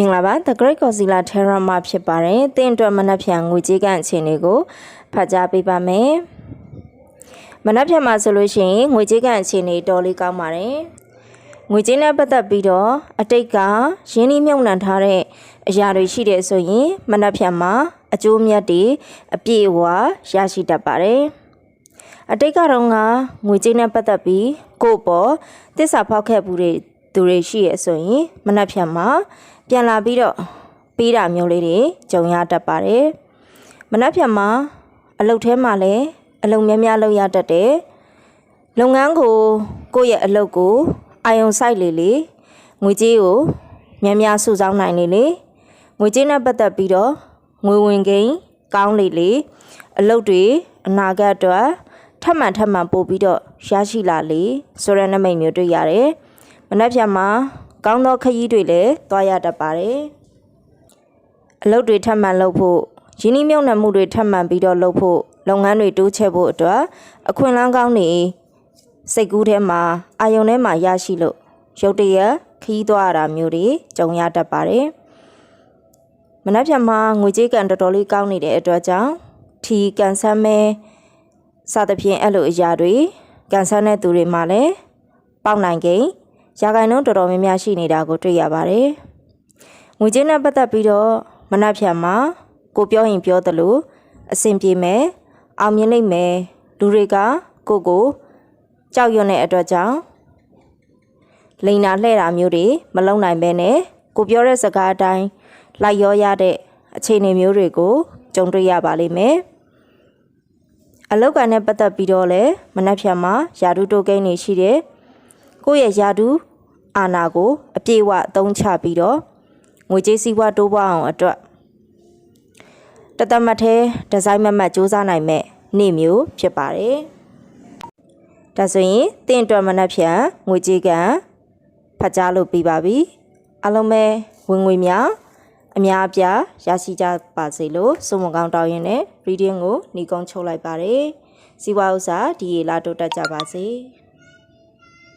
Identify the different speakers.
Speaker 1: မင်္ဂလာပါ The Great Godzilla Terror မှာဖြစ်ပါတယ်။တင်းအတွက်မနက်ဖြန်ငွေကြေးကန်အခြေအနေကိုဖတ်ကြားပေးပါမယ်။မနက်ဖြန်မှာဆိုလို့ရှိရင်ငွေကြေးကန်အခြေအနေတော်လေးကောင်းပါတယ်။ငွေကြေးနဲ့ပတ်သက်ပြီးတော့အတိတ်ကရင်းနှီးမြှုပ်နှံထားတဲ့အရာတွေရှိတဲ့ဆိုရင်မနက်ဖြန်မှာအကျိုးမြတ်တွေအပြည့်အဝရရှိတတ်ပါတယ်။အတိတ်ကတော့ငါငွေကြေးနဲ့ပတ်သက်ပြီးကိုယ့်ပေါ်တစ္ဆာဖောက်ခဲ့မှုတွေ သူတွေရှိရဆိုရင်မနှက်ဖြန်မှာပြန်လာပြီးတော့ပေးတာမျိုးလေးတွေကြုံရတတ်ပါတယ်မနှက်ဖြန်မှာအလုပ်ထဲမှာလည်းအလုပ်များများလုပ်ရတတ်တယ်လုပ်ငန်းကိုကိုယ့်ရဲ့အလုပ်ကိုအာယုံဆိုင်လေလေငွေကြေးကိုများများစုဆောင်းနိုင်လေလေငွေကြေးနဲ့ပတ်သက်ပြီးတော့ငွေဝင်ကိန်းကောင်းလေလေအလုပ်တွေအနာဂတ်အတွက်ထပ်မံထပ်မံပို့ပြီးတော့ရရှိလာလေဆိုတဲ့နမိတ်မျိုးတွေ့ရတယ်။ မနက်ဖြန်မှာကောင်းသောခရီးတွေလည်းသွားရတတ်ပါတယ်။အလုပ်တွေထပ်မံလုပ်ဖို့ရင်းနှီးမြှုပ်နှံမှုတွေထပ်မံပြီးတော့လုပ်ဖို့လုပ်ငန်းတွေတိုးချဲ့ဖို့အတွက်အခွင့်အလမ်းကောင်းတွေစိတ်ကူးထဲမှာအာယုံထဲမှာရရှိလို့ရုတ်တရက်ခရီးသွားရတာမျိုးတွေကြုံရတတ်ပါတယ်။မနက်ဖြန်မှာငွေကြေးကန်တော်တော်လေးကောင်းနေတဲ့အတွက်ကြောင့်ထီကန်ဆမ်းမဲစသဖြင့်အဲ့လိုအရာတွေကန်ဆန်းတဲ့သူတွေမှာလည်းပေါက်နိုင်ကိန်း ရာဂိုင်နှုန်းတော်တော်များများရှိနေတာကိုတွေ့ရပါတယ်။ငွေကြေးနဲ့ပတ်သက်ပြီးတော့မနှက်ဖြန်မှာကိုပြောရင်ပြောသလိုအဆင်ပြေမယ်အောင်မြင်နိုင်မယ်လူတွေကကိုကိုကြောက်ရွံ့တဲ့အတွက်ကြောင့်လိန်နာလှဲ့တာမျိုးတွေမလုံနိုင်ပဲနဲ့ကိုပြောတဲ့စကားအတိုင်းလိုက်ရောရတဲ့အခြေအနေမျိုးတွေကိုကြုံတွေ့ရပါလိမ့်မယ်။အလောက်ကန်နဲ့ပတ်သက်ပြီးတော့လည်းမနှက်ဖြန်မှာယာဒူတိုကိန်းနေရှိတယ်။ကိုယ့်ရဲ့ယာဒူ အာနာကိုအပြည့်အဝအသုံးချပြီးတော့ငွေကြေးစည်းဝါးတိုးပွားအောင်အတွက်တသက်မတ်သေးဒီဇိုင်းမမတ်စူးစမ်းနိုင်မဲ့နေ့မျိုးဖြစ်ပါတယ်။ဒါဆိုရင်တင့်အတွက်မနှက်ဖြန်ငွေကြေးကန်ဖတ်ကြားလို့ပြီးပါပြီ။အားလုံးပဲဝင်ငွေများအများအပြားရရှိကြပါစေလို့ဆုမကောင်းတောင်းရင်လည်း reading ကိုညီကုန်းချုပ်လိုက်ပါတယ်။စီဝါဥစ္စာဒီရေလာတိုးတက်ကြပါစေ။